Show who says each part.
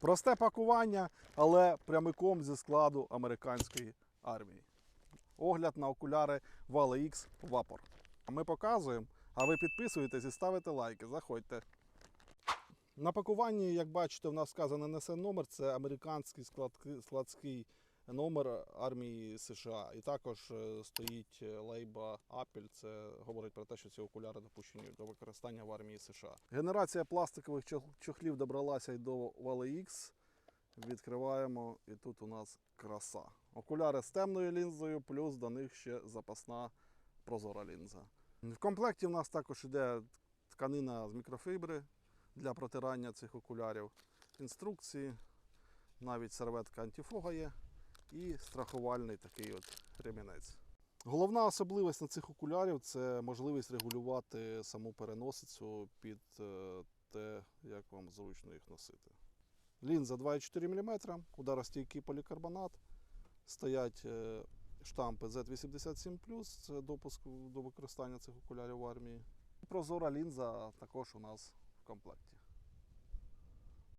Speaker 1: Просте пакування, але прямиком зі складу американської армії. Огляд на окуляри Vale X Vapor. Ми показуємо, а ви підписуєтесь і ставите лайки. Заходьте. На пакуванні, як бачите, в нас вказано несе номер, це американський складський номер армії США. І також е, стоїть е, лейба Apple. Це говорить про те, що ці окуляри допущені до використання в армії США. Генерація пластикових чохлів добралася й до Vale X. Відкриваємо, і тут у нас краса. Окуляри з темною лінзою, плюс до них ще запасна прозора лінза. В комплекті в нас також йде тканина з мікрофібри для протирання цих окулярів, інструкції, навіть серветка антифога є і страхувальний такий от ремінець. Головна особливість на цих окулярів це можливість регулювати саму переносицю під е, те, як вам зручно їх носити. Лінза 2,4 мм, ударостійкий полікарбонат, стоять е, штампи Z87, це допуск до використання цих окулярів в армії. Прозора лінза також у нас в комплекті.